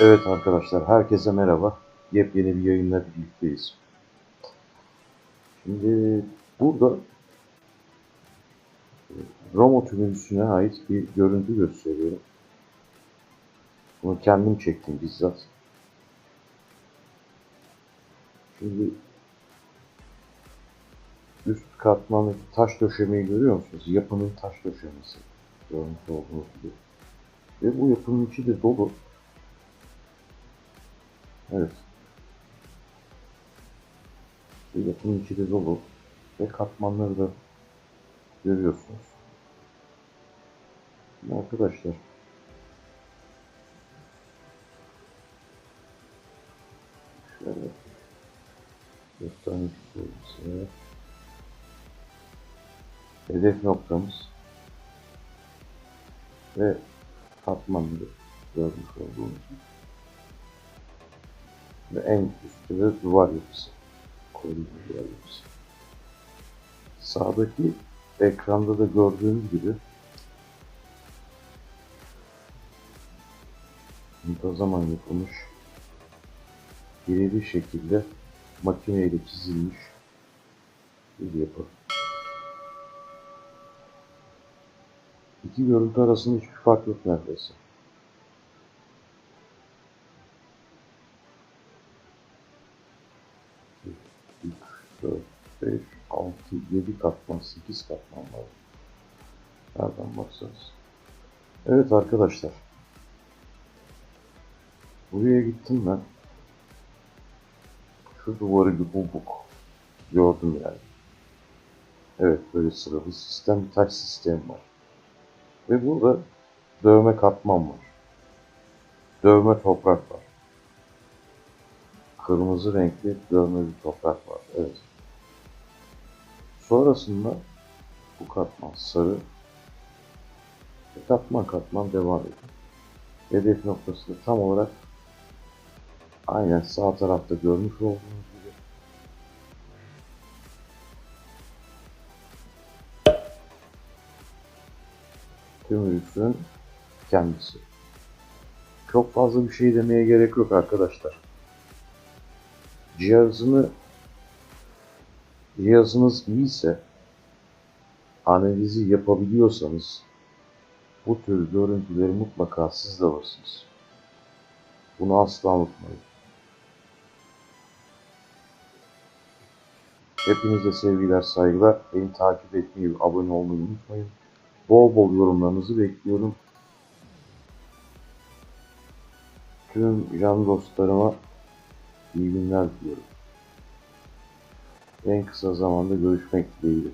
Evet arkadaşlar, herkese merhaba. Yepyeni bir yayınla birlikteyiz. Şimdi burada Roma tümülüsüne ait bir görüntü gösteriyorum. Bunu kendim çektim bizzat. Şimdi üst katmandaki taş döşemeyi görüyor musunuz? Yapının taş döşemesi. Görmüş olduğunuz gibi. Ve bu yapının içi de dolu. Evet. Yapının içi dolu. Ve katmanları da görüyorsunuz. Şimdi arkadaşlar şöyle göstermek istiyorum size. Hedef noktamız ve katmanları görmüş olduğunuz gibi. Ve en üstte duvar yapısı. Koruyucu duvar yapısı. Sağdaki ekranda da gördüğünüz gibi zaman yapılmış bir şekilde makineyle çizilmiş bir yapı. İki görüntü arasında hiçbir fark yok neredeyse. 3, 4, 5, 6, 7 katman, 8 katman var. Nereden baksanız. Evet arkadaşlar. Buraya gittim ben. Şu duvarı bir bulduk. Gördüm yani. Evet böyle sıralı sistem, taş sistem var. Ve burada dövme katman var. Dövme toprak var kırmızı renkli dövme bir toprak var. Evet. Sonrasında bu katman sarı ve katman katman devam ediyor. Hedef noktası da tam olarak aynen sağ tarafta görmüş olduğunuz gibi tümülüsün kendisi. Çok fazla bir şey demeye gerek yok arkadaşlar cihazını cihazınız iyiyse analizi yapabiliyorsanız bu tür görüntüleri mutlaka siz de alırsınız. Bunu asla unutmayın. Hepinize sevgiler, saygılar. Beni takip etmeyi, abone olmayı unutmayın. Bol bol yorumlarınızı bekliyorum. Tüm can dostlarıma İyi günler diliyorum. En kısa zamanda görüşmek dileğiyle.